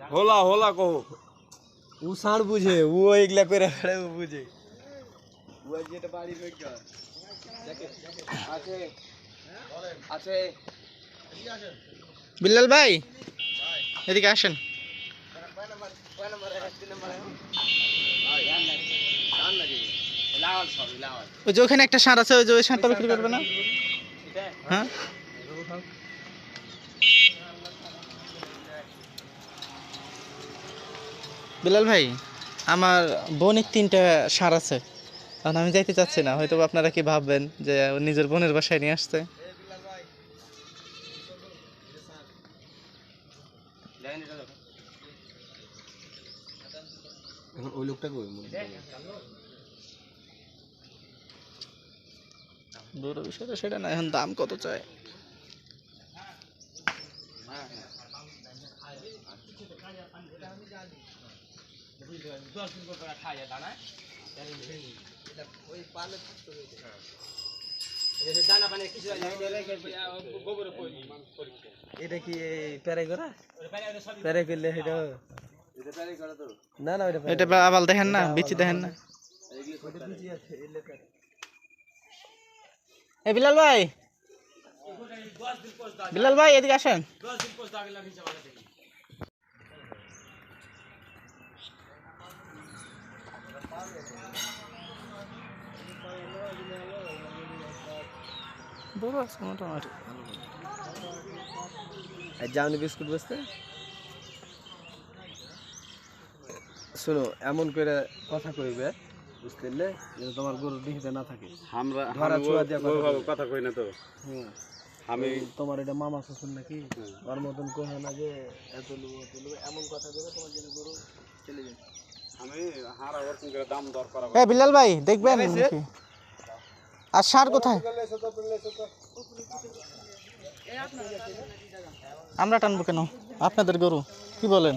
होला होला कहो ও সাঁড় বুঝে ও এগুলা করে বেড়ায় ও বুঝে ও যেটা বাড়ি রয়েছে আছে আছে বিল্লাল ভাই এদিকে আসেন লাল সব লাল ওই যে ওখানে একটা ষাঁড় আছে ওই যে ওই ষাঁড়টা বিক্রি করবে না হ্যাঁ বিলাল ভাই আমার বোনের তিনটা সার আছে। কারণ আমি যাইতে চাচ্ছি না হয়তো আপনারা কি ভাববেন যে নিজের বোনের বাসায় নিয়ে আসছে? এখন ওই লোকটা কই? বড় বিষয়টা সেটা না এখন দাম কত চায়? এটা কি প্যারাই করা প্যারাই করলে সেটা না না এটা আবাল দেখেন না বিচি দেখেন না। এ বিলাল ভাই। বিলাল ভাই এদিকে আসেন। বড় আছে মোটামুটি। আর জামনি বিস্কুট বসতে শোনো এমন করে কথা কইবে বুঝতে পারলে? তোমার গরু ডিহিতে না থাকে। আমরা। কথা কই না তো। আমি তোমার এটা মামা শ্বশুর নাকি? ওর মতন কহে না যে এত লুবো এত লুবো এমন কথা দেবে তোমার জন্য গরু চলে যাবে করে করা এ বিলাল ভাই দেখবেন আর সার কোথায়? আমরা টানবো কেন? আপনাদের গরু কি বলেন?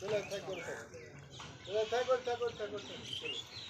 তোমার দিকে যাই তোমার দিকে লাখ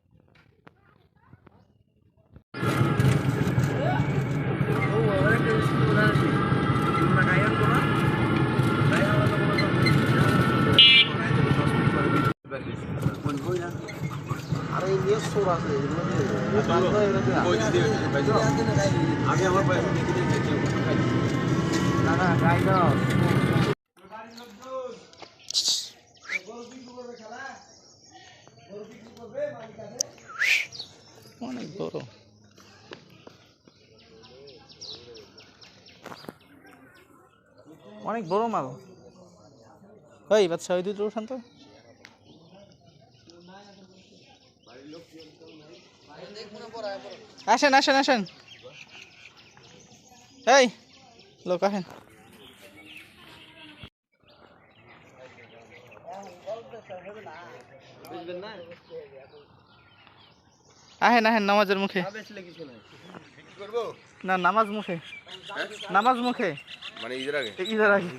দাও অনেক বড়। অনেক বড় মাল। ওই বাচ্চা ওই দুটো শান্ত। আসেন আসেন আসেন। এই লোক আসেন। আহেন আহেন নামাজের মুখে। না নামাজ মুখে। নামাজ মুখে। মানে ঈদের আগে? ঈদের আগে।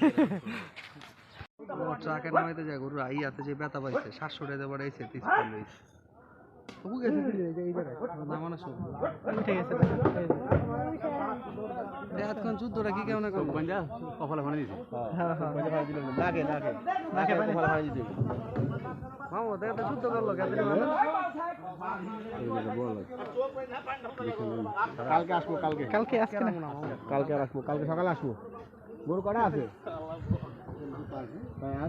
ট্রাকে নামাইতে যায় গরু আই আছে যে ব্যথা পাইছে সাতশো টাকা বাড়াইছে তিরিশ চল্লিশ তবু গেছে নামানো সব ঠিক আছে এতক্ষণ যুদ্ধটা কি কেমন গঞ্জা কপালে ভাড়া দিছে হ্যাঁ হ্যাঁ লাগে লাগে কপালে ভাড়া দিতে মামা দেখা যুদ্ধ করল কেন কালকে আসব কালকে কালকে না কালকে আসব কালকে সকালে আসব গরু কটা আছে হ্যাঁ,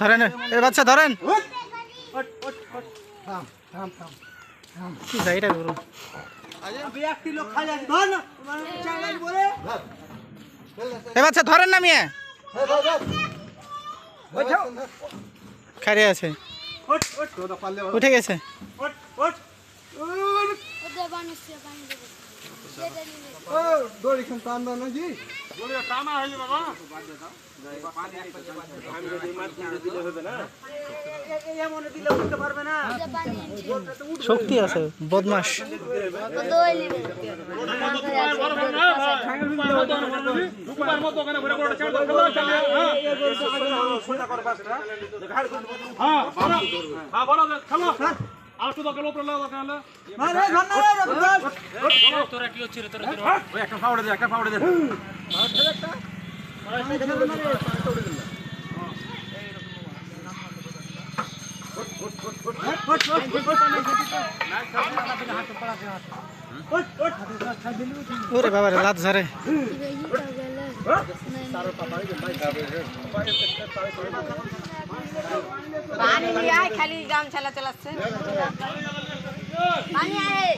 ধরেন, এ বাচ্চা, ধরেন। এটা করুন এ বাচ্চা, ধরেন না মিয়া। খারে আছে। উঠে গেছে। নিয়ে দড়ি খান টান দাও নাকি টানা হয়ে যাবে বাবা ওদের বানিয়ে শক্তি আছে খেলা। চালিয়ে হ্যাঁ হ্যাঁ হ্যাঁ বড় খেলো আর একটু দরকার উপরে লাগা তাহলে ওই একটা ফাউড়ে দে একটা ফাউড়ে দে। ওরে বাবা রে লাত ঝারে। চালা চালাচ্ছে পানি আয়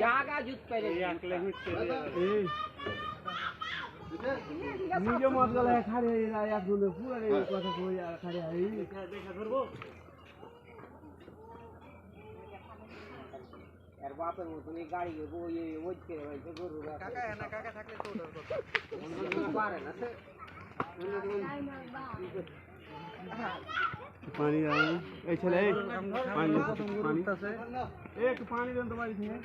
জাগা জুত পেরে নিজে মত গেলে খারে এক দুলে পুরো কথা কই আর খারে আই এর বাপের মতন এই গাড়ি ওই ওই করে হয়েছে গরু কাকা না কাকা থাকলে তো পারে না পানি দাও এই ছেলে এই পানি পানি একটু পানি দেন তো বাড়ি থেকে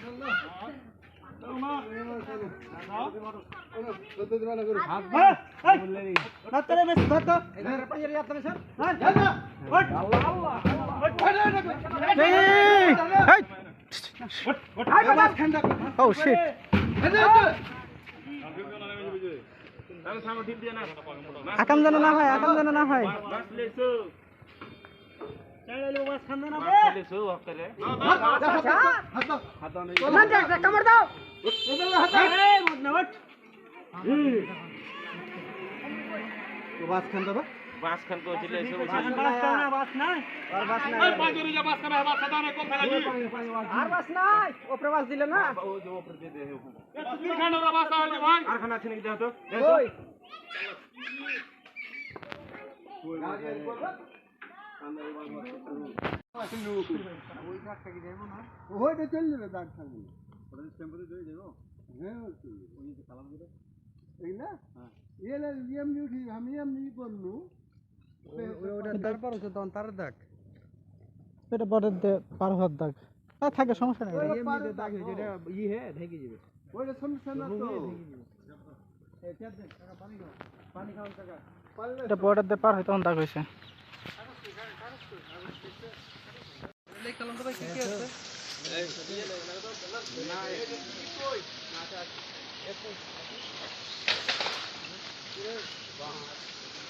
ও শিট আকাম যেন না হয় আকাম যেন না হয় বাস খান দেবে আর বাস নাই। ওপরে বাস দিলে না? আর খানা আছে নাকি দেখো তো ওই ওইটা চলে যাবে দাগ থাকবে ওটা টেম্পারেচার চলে যাব হ্যাঁ ওই যে কালাম করে এইগুলা এলা এমনি উঠি আমি এমনি করলু ওটা তারপর হচ্ছে তখন তার দাগ এটা দিয়ে পার হওয়ার দাগ আর থাকে সমস্যা নেই এমনি দাগ হয়ে যেটা ই হে ঢেকে যাবে ওইটা সমস্যা না তো এটা বর্ডার দিয়ে পার হয় তখন দাগ হয়েছে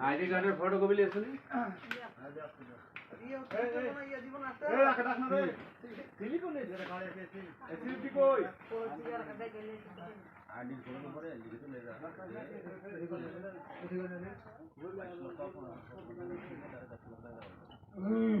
আইডি কার্ডের ফটোকপি লিয়েছেন হুম।